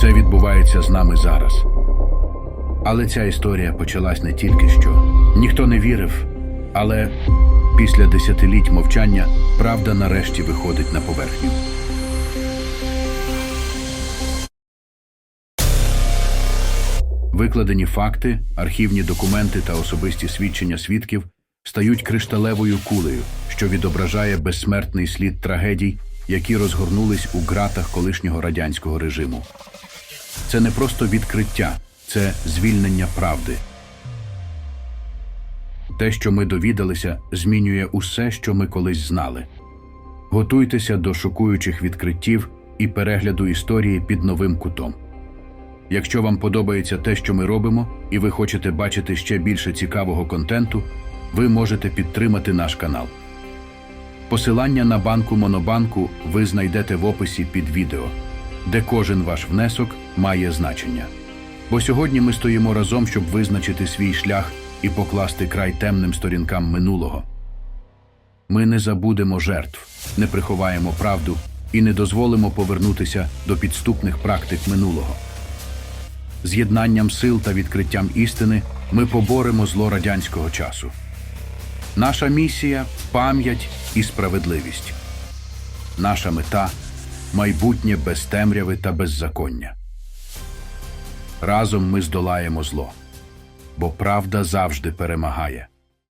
Це відбувається з нами зараз. Але ця історія почалась не тільки що. Ніхто не вірив, але після десятиліть мовчання правда нарешті виходить на поверхню. Викладені факти, архівні документи та особисті свідчення свідків стають кришталевою кулею, що відображає безсмертний слід трагедій, які розгорнулись у ґратах колишнього радянського режиму. Це не просто відкриття, це звільнення правди. Те, що ми довідалися, змінює усе, що ми колись знали. Готуйтеся до шокуючих відкриттів і перегляду історії під новим кутом. Якщо вам подобається те, що ми робимо, і ви хочете бачити ще більше цікавого контенту, ви можете підтримати наш канал. Посилання на банку Монобанку ви знайдете в описі під відео, де кожен ваш внесок має значення. Бо сьогодні ми стоїмо разом, щоб визначити свій шлях і покласти край темним сторінкам минулого. Ми не забудемо жертв, не приховаємо правду і не дозволимо повернутися до підступних практик минулого. З'єднанням сил та відкриттям істини ми поборемо зло радянського часу. Наша місія пам'ять і справедливість. Наша мета майбутнє без темряви та беззаконня. Разом ми здолаємо зло, бо правда завжди перемагає.